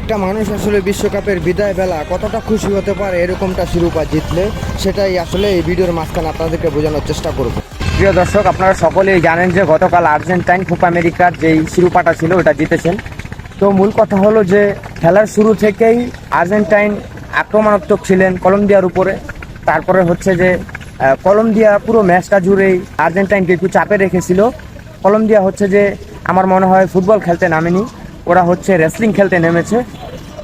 একটা মানুষ আসলে বিশ্বকাপের বিদায় বেলা কতটা খুশি হতে পারে এরকমটা শিরোপা জিতলে সেটাই আসলে এই ভিডিওর মাঝখানে আপনাদেরকে বোঝানোর চেষ্টা করব। প্রিয় দর্শক, আপনারা সকলেই জানেন যে গতকাল আর্জেন্টাইন কোপা আমেরিকার যেই শিরোপাটা ছিল ওটা জিতেছেন। তো মূল কথা হলো যে খেলার শুরু থেকেই আর্জেন্টাইন আক্রমণাত্মক ছিলেন কলম্বিয়ার উপরে। তারপরে হচ্ছে যে কলম্বিয়া পুরো ম্যাচটা জুড়েই আর্জেন্টাইনকে একটু চাপে রেখেছিল। কলম্বিয়া হচ্ছে যে, আমার মনে হয় ফুটবল খেলতে নামেনি। ওরা হচ্ছে রেসলিং খেলতে নেমেছে।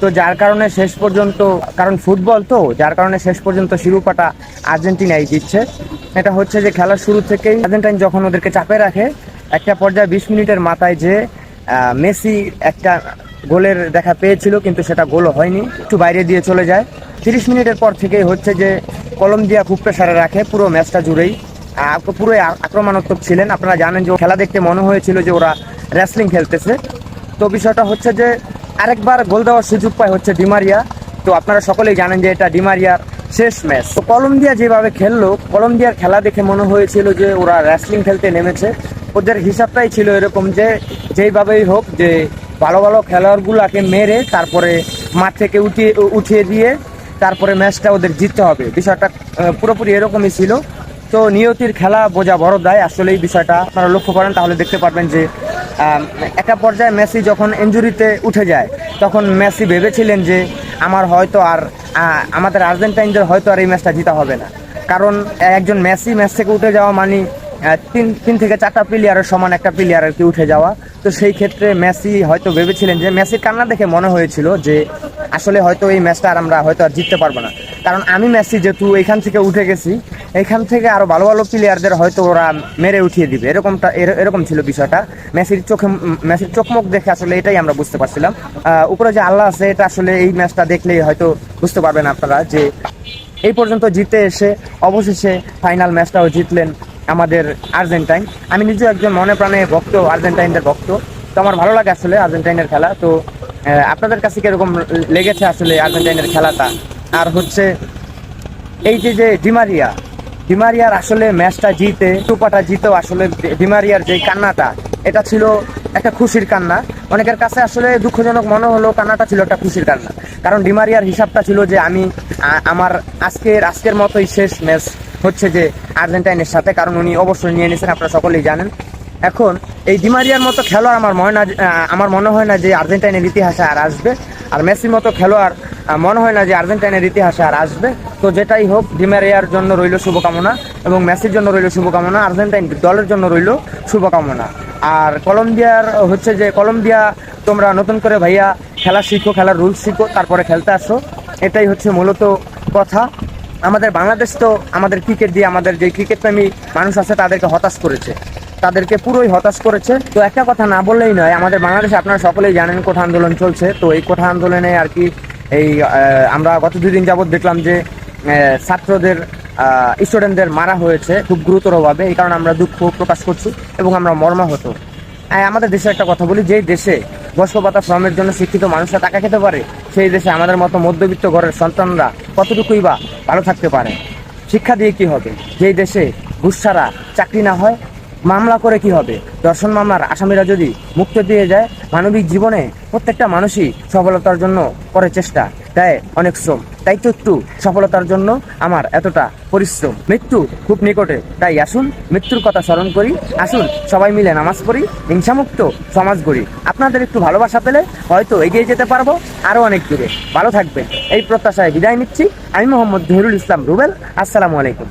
তো যার কারণে শেষ পর্যন্ত, কারণ ফুটবল তো, যার কারণে শেষ পর্যন্ত শিরোপাটা আর্জেন্টিনাই দিচ্ছে এটা হচ্ছে যে খেলার শুরু থেকেই আর্জেন্টাইন যখন ওদেরকে চাপে রাখে, একটা পর্যায়ে বিশ মিনিটের মাথায় যে মেসি একটা গোলের দেখা পেয়েছিল, কিন্তু সেটা গোলও হয়নি, একটু বাইরে দিয়ে চলে যায়। তিরিশ মিনিটের পর থেকেই হচ্ছে যে কলম্বিয়া খুব প্রেসারে রাখে, পুরো ম্যাচটা জুড়েই। পুরোই আক্রমণাত্মক ছিলেন। আপনারা জানেন যে খেলা দেখতে মনে হয়েছিল যে ওরা রেসলিং খেলতেছে। তো বিষয়টা হচ্ছে যে আরেকবার গোল দেওয়ার সুযোগ পায় হচ্ছে ডিমারিয়া তো আপনারা সকলেই জানেন যে এটা ডিমারিয়ার শেষ ম্যাচ। তো কলম্বিয়া যেভাবে খেললো, কলম্বিয়ার খেলা দেখে মনে হয়েছিল যে ওরা রেসলিং খেলতে নেমেছে। ওদের হিসাবটাই ছিল এরকম যে যেইভাবেই হোক যে ভালো ভালো খেলোয়াড়গুলোকে মেরে তারপরে মাঠ থেকে উঠিয়ে উঠিয়ে দিয়ে তারপরে ম্যাচটা ওদের জিততে হবে। বিষয়টা পুরোপুরি এরকমই ছিল। তো নিয়তির খেলা বোঝা বড় দায়। আসলে এই বিষয়টা আপনারা লক্ষ্য করেন, তাহলে দেখতে পারবেন যে একটা পর্যায়ে মেসি যখন ইঞ্জুরিতে উঠে যায়, তখন মেসি ভেবেছিলেন যে আমার হয়তো আর আমাদের আর্জেন্টাইনদের হয়তো আর এই ম্যাচটা জিতা হবে না। কারণ একজন মেসি ম্যাচ থেকে উঠে যাওয়া মানে তিন তিন থেকে চারটা প্লেয়ারের সমান একটা প্লেয়ার আর কি উঠে যাওয়া। তো সেই ক্ষেত্রে মেসি হয়তো ভেবেছিলেন যে, মেসির কান্না দেখে মনে হয়েছিল যে, আসলে হয়তো এই ম্যাচটা আর আমরা হয়তো আর জিততে পারব না। কারণ আমি মেসি যেহেতু এখান থেকে উঠে গেছি এখান থেকে আরও ভালো ভালো প্লেয়ারদের হয়তো ওরা মেরে উঠিয়ে দিবে। এরকমটা, এর- এরকম ছিল বিষয়টা। মেসির চোখে, মেসির চোখমুখ দেখে আসলে এটাই আমরা বুঝতে পারছিলাম। উপরে যে আল্লাহ আছে, এটা আসলে এই ম্যাচটা দেখলেই হয়তো বুঝতে পারবেন আপনারা যে এই পর্যন্ত জিতে এসে অবশেষে ফাইনাল ম্যাচটাও জিতলেন আমাদের আর্জেন্টাইন। আমি নিজেও একজন মনে প্রাণে ভক্ত, আর্জেন্টাইনদের ভক্ত। তো আমার ভালো লাগে আসলে আর্জেন্টাইনের খেলা। তো আপনাদের কাছে কীরকম লেগেছে আসলে আর্জেন্টাইনের খেলাটা? আর হচ্ছে এই যে যে ডিমারিয়া ডিমারিয়ার আসলে ম্যাচটা জিতে টুপাটা জিতেও আসলে ডিমারিয়ার যে কান্নাটা, এটা ছিল একটা খুশির কান্না। অনেকের কাছে আসলে দুঃখজনক মনে হলো কান্নাটা ছিল একটা খুশির কান্না। কারণ ডিমারিয়ার হিসাবটা ছিল যে আমি আমার আজকের আজকের মতোই শেষ ম্যাচ হচ্ছে যে আর্জেন্টাইনের সাথে, কারণ উনি অবশ্যই নিয়ে নিয়েছেন, আপনারা সকলেই জানেন। এখন এই ডিমারিয়ার মতো খেলোয়াড় আমার মনে না আমার মনে হয় না যে আর্জেন্টাইনের ইতিহাসে আর আসবে। আর মেসির মতো খেলোয়াড় মনে হয় না যে আর্জেন্টাইনের ইতিহাসে আর আসবে। তো যেটাই হোক ডিমারিয়ার জন্য রইল শুভকামনা এবং মেসির জন্য রইল শুভকামনা, আর্জেন্টাইন দলের জন্য রইল শুভকামনা। আর কলম্বিয়ার হচ্ছে যে, কলম্বিয়া, তোমরা নতুন করে ভাইয়া খেলা শিখো, খেলার রুলস শিখো, তারপরে খেলতে আসো। এটাই হচ্ছে মূলত কথা। আমাদের বাংলাদেশ তো আমাদের ক্রিকেট দিয়ে, আমাদের যে ক্রিকেট প্রেমী মানুষ আছে, তাদেরকে হতাশ করেছে। তাদেরকে পুরোই হতাশ করেছে। তো একটা কথা না বললেই নয়, আমাদের বাংলাদেশে আপনারা সকলেই জানেন কোঠা আন্দোলন চলছে। তো এই কোঠা আন্দোলনে আর কি এই আমরা গত দুদিন যাবৎ দেখলাম যে ছাত্রদের স্টুডেন্টদের মারা হয়েছে খুব গুরুতরভাবে এই কারণে আমরা দুঃখ প্রকাশ করছি এবং আমরা মর্মাহত। হ্যাঁ, আমাদের দেশে একটা কথা বলি যেই দেশে বয়স্ক শ্রমের জন্য শিক্ষিত মানুষরা টাকা খেতে পারে সেই দেশে আমাদের মতো মধ্যবিত্ত ঘরের সন্তানরা কতটুকুই বা ভালো থাকতে পারে? শিক্ষা দিয়ে কি হবে? যেই দেশে ঘুষ ছাড়া চাকরি না হয় মামলা করে কি হবে? দর্শন মামলার আসামিরা যদি মুক্ত দিয়ে যায় মানবিক জীবনে প্রত্যেকটা মানুষই সফলতার জন্য করে চেষ্টা। দেয় অনেক শ্রম। তাই তো একটু সফলতার জন্য আমার এতটা পরিশ্রম। মৃত্যু খুব নিকটে। তাই আসুন, মৃত্যুর কথা স্মরণ করি। আসুন, সবাই মিলে নামাজ পড়ি। হিংসামুক্ত সমাজ গড়ি। আপনাদের একটু ভালোবাসা পেলে হয়তো এগিয়ে যেতে পারব আরও অনেক দূরে। ভালো থাকবেন। এই প্রত্যাশায় বিদায় নিচ্ছি। আমি মোহাম্মদ জহিরুল ইসলাম রুবেল। আসসালামু আলাইকুম।